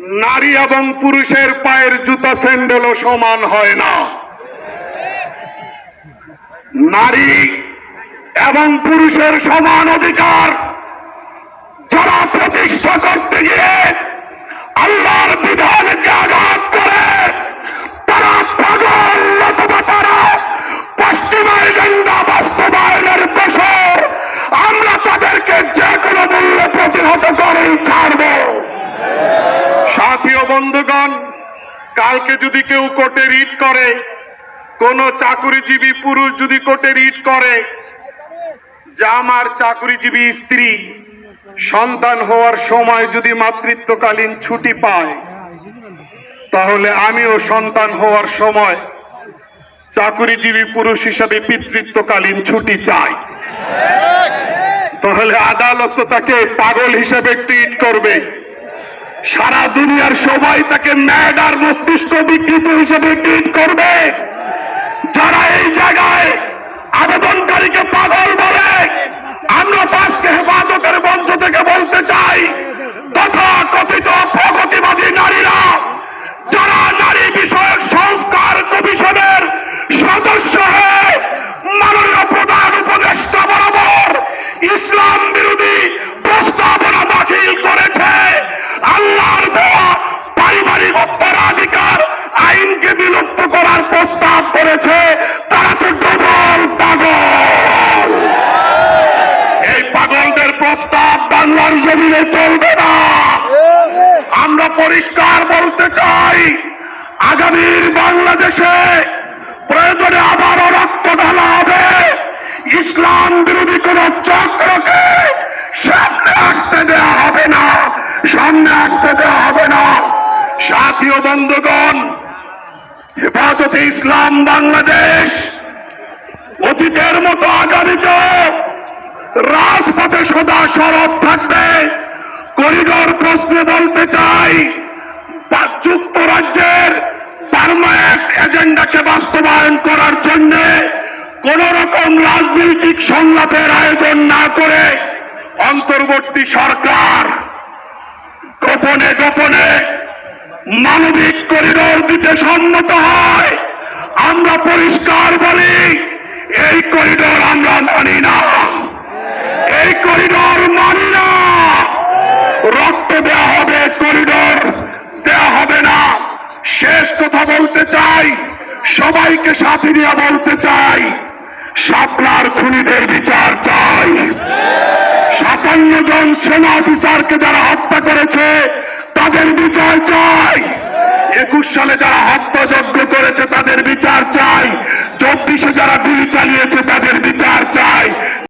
নারী এবং পুরুষের পায়ের জুতা স্যান্ডেলও সমান হয় না। নারী এবং পুরুষের সমান অধিকার। যারা প্রতিষ্ঠা করতে গিয়ে আল্লাহর বিধানকে আঘাত করে, তারা পাগল অথবা তারা পশ্চিমা এজেন্ডা বাস্তবায়নের পেশর আমরা তাদেরকে যে কোনো মূল্যে প্রতিহত করেই ছাড়ব। ও বন্ধুগণ, কালকে যদি কেউ কোর্টে রিট করে, কোন চাকুরিজীবী পুরুষ যদি কোর্টে রিট করে, যে আমার চাকুরিজীবী স্ত্রী সন্তান হওয়ার সময় যদি মাতৃত্বকালীন ছুটি পায়, তাহলে আমিও সন্তান হওয়ার সময় চাকুরিজীবী পুরুষ হিসাবে পিতৃত্বকালীন ছুটি চাই। তাহলে আদালত তাকে পাগল হিসেবে ট্রিট করবে। দুনিয়ার সবাই তাকে ম্যাড আর মস্তিষ্ক বিকৃত হিসেবে ট্রিট করবে। যারা এই জায়গায় আবেদনকারীকে পাগল বলে, আমরা পাঁচকে হেফাজতের মঞ্চ থেকে বলতে চাই তথা কথিত প্রগতিবাদী নারীরা, যারা নারী বিষয়ক সংস্কার কমিশনের সদস্য হয়ে প্রস্তাব বাংলার জমিনে চলবে না। আমরা পরিষ্কার বলতে চাই, আগামীর বাংলাদেশে প্রয়োজনে আবারও রক্ত ঢালা হবে। ইসলাম বিরোধী কোন চক্রকে সামনে আসতে দেওয়া হবে না, সামনে আসতে দেওয়া হবে না। সাথী ও বন্ধুগণ, হেফাজতে ইসলাম বাংলাদেশ, অতীতের মতো আগামীতে রাজপথে সদা সরব থাকবে। করিডোর প্রশ্নে বলতে চাই যুক্তরাজ্যের পারমানেন্ট এজেন্ডাকে বাস্তবায়ন করার জন্য কোন রকম রাজনৈতিক সংলাপের আয়োজন না করে অন্তর্বর্তী সরকার গোপনে গোপনে মানবিক করিডোর দিতে সম্মত হয়। আমরা পরিষ্কার বলি, এই করিডোর আমরা মানি না। এই করিডোর মানি না। রক্ত দেওয়া হবে করিডোর দেওয়া হবে না। শেষ কথা বলতে চাই, সবাইকে সাথে নিয়ে বলতে চাই শাপলার খুনিদের বিচার চাই। সাতান্ন জন সেনা অফিসারকে যারা হত্যা করেছে, তাদের বিচার চাই। একুশ সালে যারা হত্যাযজ্ঞ করেছে